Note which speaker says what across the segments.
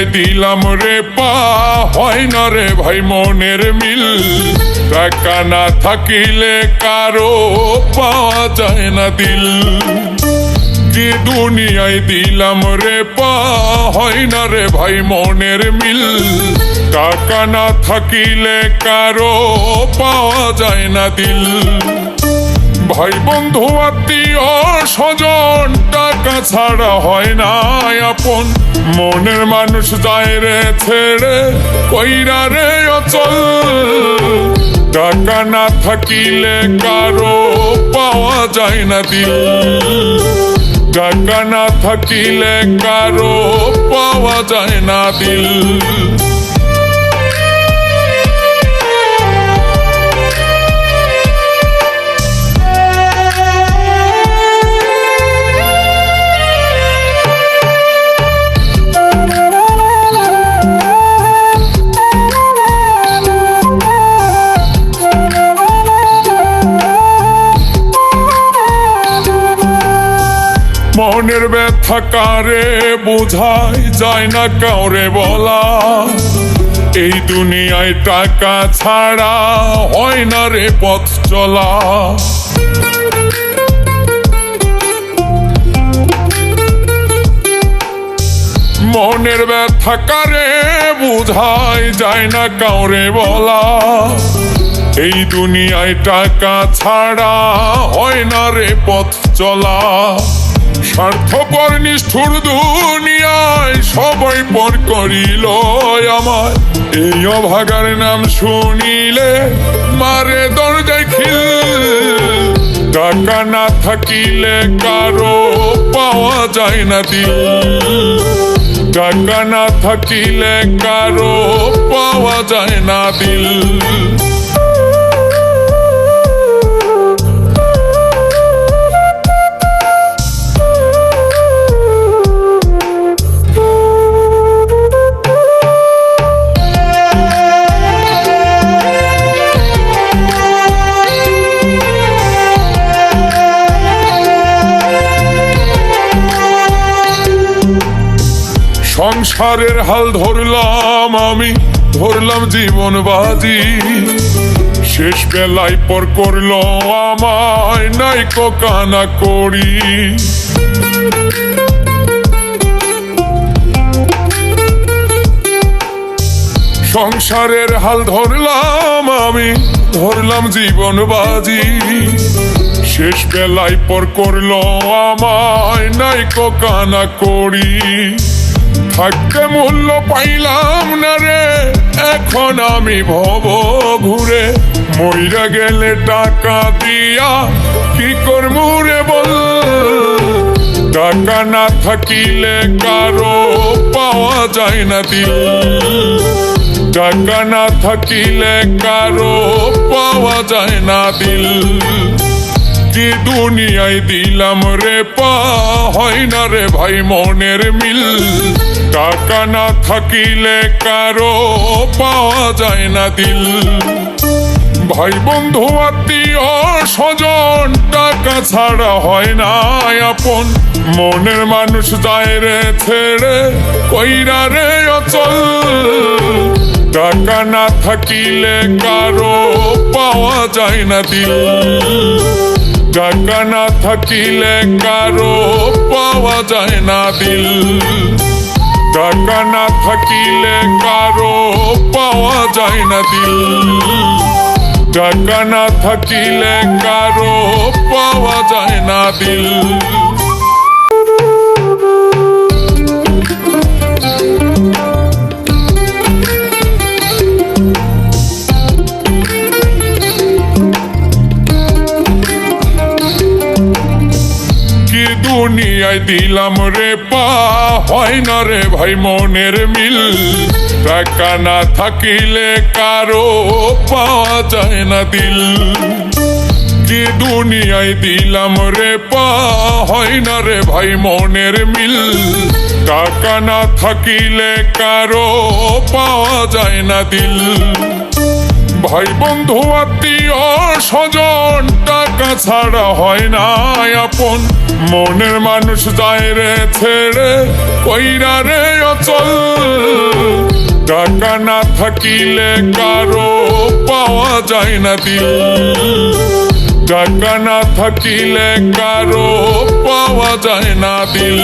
Speaker 1: দিলাম রে পা, হয় না রে ভাই মনের মিল? টাকা না থাকিলে কারও পাওয়া যায় না দিল। কি দুনিয়ায় দিলাম রে পা, হয় না রে ভাই মনের মিল? টাকা না থাকিলে কারও পাওয়া যায় না দিল। ভাই বন্ধু আত্মীয় স্বজন টাকা ছাড়া হয় না আপন। মনের মানুষ যায় রে, ছেড়ে কইরা রে অচল। টাকা না থাকিলে কারও পাওয়া যায় না দিল। টাকা না থাকিলে কারও পাওয়া যায় না দিল। মনের ব্যথা কারে বোঝাই যায় না কাউরে বলা। এই দুনিয়ায় টাকা ছাড়া হয় না রে পথ চলা। মনের ব্যথা কারে বুঝাই যায় না কাউরে বলা। এই দুনিয়ায় টাকা ছাড়া হয় না রে পথ চলা। স্বার্থপর নিষ্ঠুর দুনিয়ায় সবাই পর করিল আমার এই অভাগার নাম শুনিলে মারে দরজায় খিল। টাকা না থাকিলে কারও পাওয়া যায় না দিল। টাকা না থাকিলে কারও পাওয়া যায় না দিল। সংসারের হাল ধরলাম আমি, ধরলাম জীবন বাজি। শেষ বেলায় পর করল আমায় নাই কানা করি। সংসারের হাল ধরলাম আমি, ধরলাম জীবন বাজি। শেষ বেলায় পর করল আমায় নাই কানা করি। থাকতে মূল্য পাইলাম না রে। এখন আমি ভব ঘুরে। মইরা গেলে টাকা দিয়া কি করমু রে বল? টাকা না থাকিলে কারও পাওয়া যায় না দিল। টাকা না থাকিলে কারও পাওয়া যায় না দিল। কি দুনিয়ায় দিলাম রে, পা হয় না রে ভাই, মনের মিল। টাকা না থাকিলে কারও পাওয়া যায় না দিল। ভাই বন্ধু, আত্মীয় স্বজন, টাকা ছাড়া হয় না আপন। মনের মানুষ যায় রে, ছেড়ে কইরা রে অচল। টাকা না থাকিলে কারও পাওয়া যায় না দিল। টাকা না থাকিলে কারও পাওয়া যায় না দিল। টাকা না থাকিলে কারও পাওয়া যায় না দিল। টাকা না থাকিলে কারও পাওয়া যায় না দিল। দুনিয়ায় দিলাম রে পা, হয় না রে ভাই মনের মিল? টাকা না থাকিলে কারও পাওয়া যায় না দিল। কি দুনিয়ায় দিলাম রে পা, হয় না রে ভাই মনের মিল? টাকা না থাকিলে কারও পাওয়া যায় না দিল। ভাই বন্ধু, আত্মীয় স্বজন, টাকা ছাড়া হয় না আপন। মনের মানুষ যায় রে, ছেড়ে কইরা রে অচল। টাকা না থাকিলে কারও পাওয়া যায় না দিল। টাকা না থাকিলে কারও পাওয়া যায় না দিল।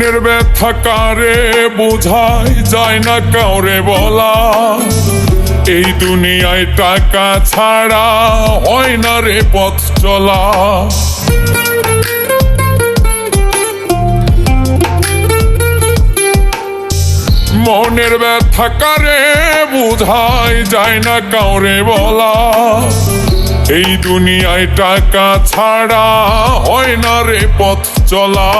Speaker 1: মনের ব্যথা কারে? বোঝায় যায় না কাউরে বলা। এই দুনিয়ায় টাকা ছাড়া হয় না রে পথ চলা। মনের ব্যথা কারে? বোঝায় যায় না কাউরে বলা। এই দুনিয়ায় টাকা ছাড়া হয় না রে পথ চলা।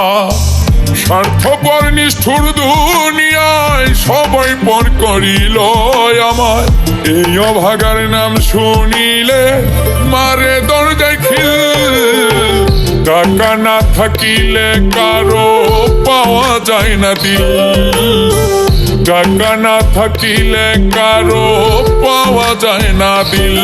Speaker 1: স্বার্থপর নিষ্ঠুর দুনিয়ায় সবাই পর করিল আমার এই অভাগার নাম শুনিলে মারে দরজায় খিল টাকা না থাকিলে কারও পাওয়া যায় না দিল। টাকা না থাকিলে কারও পাওয়া যায় না দিল।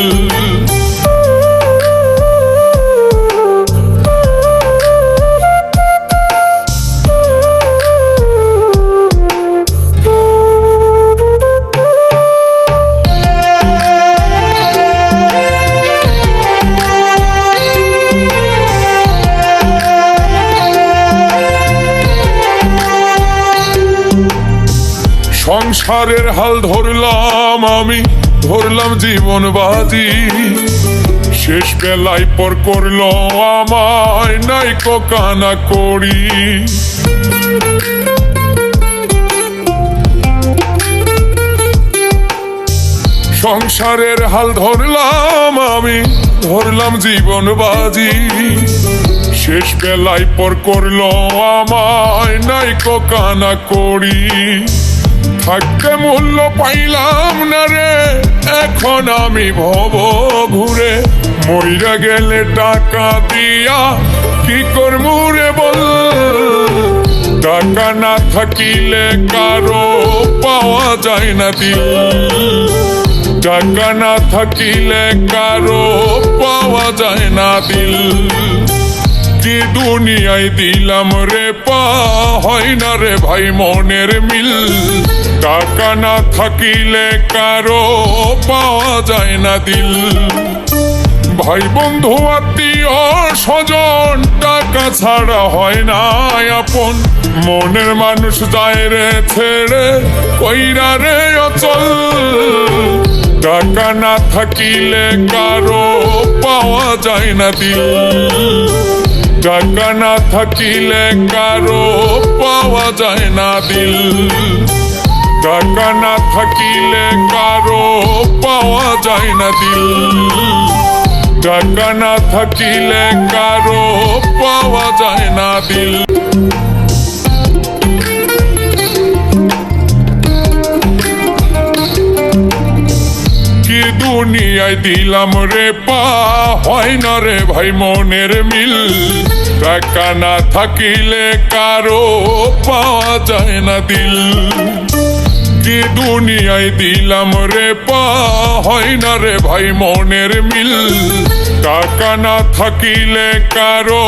Speaker 1: সংসারের হাল ধরলাম আমি, ধরলাম জীবন বাজি শেষ বেলায় পর করল আমায় নাই কানা করি। সংসারের হাল ধরলাম আমি, ধরলাম জীবন বাজি। শেষ বেলায় পর করল আমায় নাই কানা করি। থাকতে মূল্য পাইলাম না রে। এখন আমি ভব ঘুরে। মইরা গেলে টাকা দিয়া কি করব রে বল? টাকা না থাকিলে কারও পাওয়া যায় না দিল। টাকা না থাকিলে কারও পাওয়া যায় না দিল। কি দুনিয়ায় দিলাম রে পা, হয় না রে ভাই মনের মিল। টাকা না থাকিলে কারও পাওয়া যায় না দিল। ভাই বন্ধু আত্মীয় স্বজন, টাকা ছাড়া হয় না আপন। মনের মানুষ যায় রে, ছেড়ে কইরা রে অচল। টাকা না থাকিলে কারও পাওয়া যায় না দিল। টাকা না থাকিলে কারও পাওয়া যায় না দিল। টাকা না থাকিলে কারও পাওয়া যায় না দিল। টাকা না থাকিলে কারও পাওয়া যায় না দিল। দুনিয়ায় দিলাম রে পা, হয় না রে ভাই মনের মিল? টাকা না থাকিলে কারও পাওয়া যায় না দিল। কি দুনিয়ায় দিলাম রে পা, হয় না রে ভাই মনের মিল? টাকা না থাকিলে কারও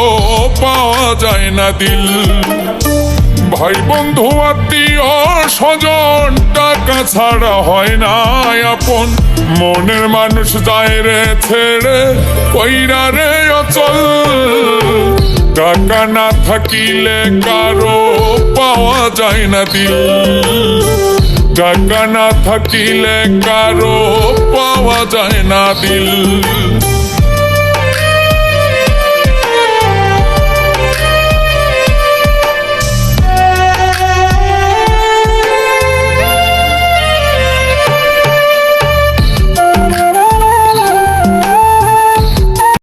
Speaker 1: পাওয়া যায় না দিল। ভাই বন্ধু, আত্মীয় স্বজন, টাকা ছাড়া হয় না আপন। মনের মানুষ যায় রে, ছেড়ে কইরা রে অচল। টাকা না থাকিলে কারও পাওয়া যায় না দিল। টাকা না থাকিলে কারও পাওয়া যায় না দিল।